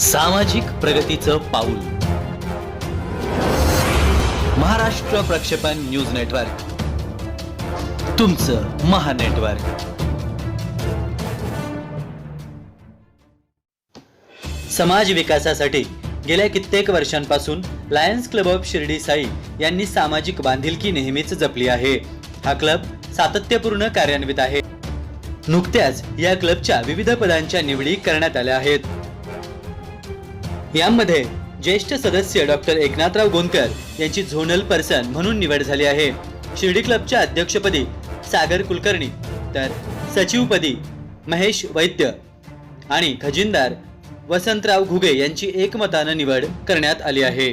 सामाजिक प्रगतीचं पाऊल. महाराष्ट्र प्रक्षेपण न्यूज नेटवर्क. तुमचं महानेटवर्क समाज विकासासाठी गेल्या कित्येक वर्षांपासून Lions club of Shirdi Sai यांनी सामाजिक बांधिलकी नेहमीच जपली आहे. हा क्लब सातत्यपूर्ण कार्यान्वित आहे. नुकत्याच या क्लबच्या विविध पदांच्या निवडी करण्यात आल्या आहेत. यामध्ये ज्येष्ठ सदस्य डॉक्टर एकनाथराव गोंदकर यांची झोनल पर्सन म्हणून निवड झाली आहे. शिर्डी क्लबच्या अध्यक्षपदी सागर कुलकर्णी तर सचिवपदी महेश वैद्य आणि खजिनदार वसंतराव घुगे यांची एकमतानं निवड करण्यात आली आहे.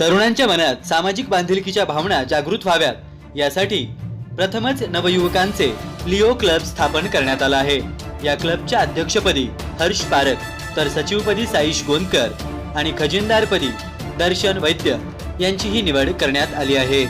तरुणांच्या मनात सामाजिक बांधिलकीच्या भावना जागृत व्हाव्यात यासाठी प्रथमच नवयुवकांचे लिओ क्लब स्थापन करण्यात आला आहे. या क्लबच्या अध्यक्षपदी हर्ष पारख तर सचिवपदी साईश गोंदकर आणि खजिनदारपदी दर्शन वैद्य यांचीही निवड करण्यात आली आहे.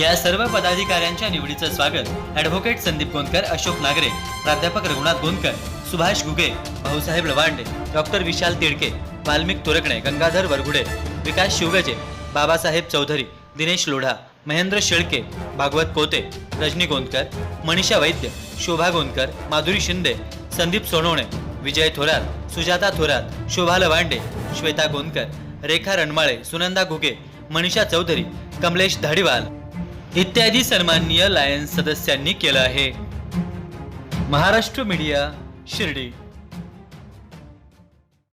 या सर्व पदाधिकाऱ्यांच्या निवडीचं स्वागत ॲडव्होकेट संदीप गोंदकर अशोक नागरे प्राध्यापक रघुनाथ गोंदकर सुभाष घुगे भाऊसाहेब लवांडे डॉक्टर विशाल तिडके वाल्मिक तुरकणे गंगाधर वरघुडे विकास शिवगजे बाबासाहेब चौधरी दिनेश लोढा महेंद्र शेळके भागवत पोते रजनी गोंदकर मनीषा वैद्य शोभा गोंदकर माधुरी शिंदे संदीप सोनवणे विजय थोरात सुजाता थोरात शोभा लवांडे श्वेता गोंदकर रेखा रणमाळे सुनंदा घुगे मनीषा चौधरी कमलेश धाडीवाल इत्यादी सन्माननीय लायन्स सदस्यांनी केलं आहे. महाराष्ट्र मीडिया शिर्डी.